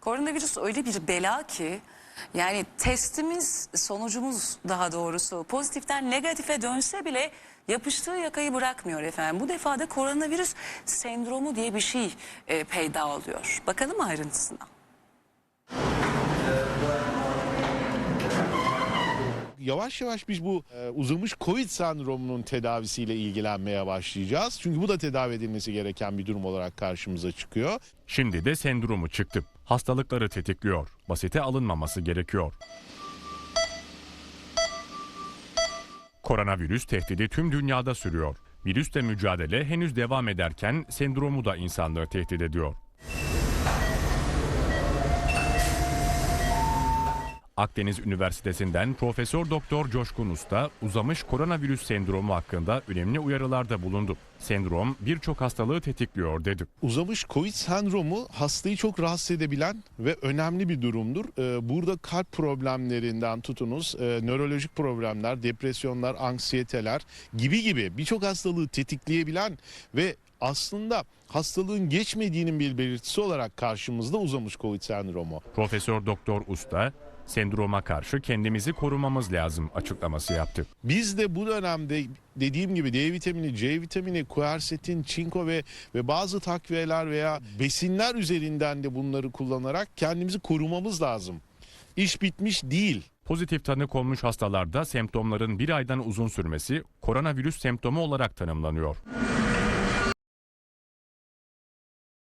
Koronavirüs öyle bir bela ki yani testimiz sonucumuz daha doğrusu pozitiften negatife dönse bile yapıştığı yakayı bırakmıyor efendim. Bu defa da koronavirüs sendromu diye bir şey e, peyda oluyor. Bakalım ayrıntısına. yavaş yavaş biz bu e, uzamış Covid sendromunun tedavisiyle ilgilenmeye başlayacağız. Çünkü bu da tedavi edilmesi gereken bir durum olarak karşımıza çıkıyor. Şimdi de sendromu çıktı. Hastalıkları tetikliyor. Basite alınmaması gerekiyor. Koronavirüs tehdidi tüm dünyada sürüyor. Virüsle mücadele henüz devam ederken sendromu da insanlığı tehdit ediyor. Akdeniz Üniversitesi'nden Profesör Doktor Coşkun Usta uzamış koronavirüs sendromu hakkında önemli uyarılarda bulundu. Sendrom birçok hastalığı tetikliyor dedi. Uzamış Covid sendromu hastayı çok rahatsız edebilen ve önemli bir durumdur. E, burada kalp problemlerinden tutunuz, e, nörolojik problemler, depresyonlar, anksiyeteler gibi gibi birçok hastalığı tetikleyebilen ve aslında hastalığın geçmediğinin bir belirtisi olarak karşımızda uzamış Covid sendromu. Profesör Doktor Usta sendroma karşı kendimizi korumamız lazım açıklaması yaptı. Biz de bu dönemde dediğim gibi D vitamini, C vitamini, kuersetin, çinko ve ve bazı takviyeler veya besinler üzerinden de bunları kullanarak kendimizi korumamız lazım. İş bitmiş değil. Pozitif tanı konmuş hastalarda semptomların bir aydan uzun sürmesi koronavirüs semptomu olarak tanımlanıyor.